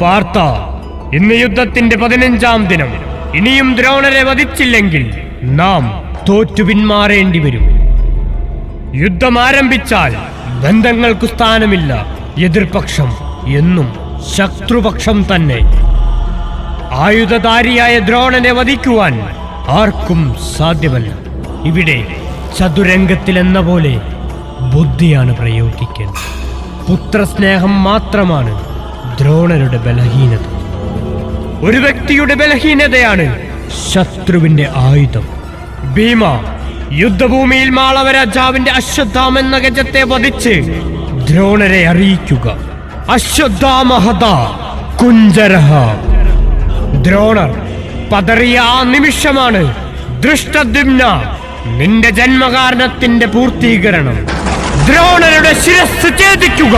പാർത്ത ഇന്ന് യുദ്ധത്തിന്റെ പതിനഞ്ചാം ദിനം. ഇനിയും ദ്രോണരെ വധിച്ചില്ലെങ്കിൽ നാം തോറ്റു പിന്മാറേണ്ടി വരും. യുദ്ധം ആരംഭിച്ചാൽ ബന്ധങ്ങൾക്കു സ്ഥാനമില്ല എതിർപക്ഷം എന്നും ശത്രുപക്ഷം തന്നെ. ആയുധധാരിയായ ദ്രോണനെ വധിക്കുവാൻ ആർക്കും സാധ്യമല്ല. ഇവിടെ ചതുരംഗത്തിലെന്ന പോലെ ബുദ്ധിയാണ് പ്രയോഗിക്കേണ്ടത് പുത്രസ്നേഹം മാത്രമാണ് ദ്രോണരുടെ ബലഹീനത. ഒരു വ്യക്തിയുടെ ബലഹീനതയാണ് ശത്രുവിന്റെ ആയുധം. ഭീമ യുദ്ധഭൂമിയിൽ മാളവ രാജാവിന്റെ അശ്വത്ഥാം എന്ന ഗജത്തെ വധിച്ച് ദ്രോണരെ അറിയിക്കുക. അശ്വത്ഥാമഹത കുഞ്ചരഹ. ദ്രോണർ പതറിയ ആ നിമിഷമാണ് ദൃഷ്ടദ്യുമ്ന നിന്റെ ജന്മകാരണത്തിന്റെ പൂർത്തീകരണം. ദ്രോണരുടെ ശിരസ് ഛേദിക്കുക.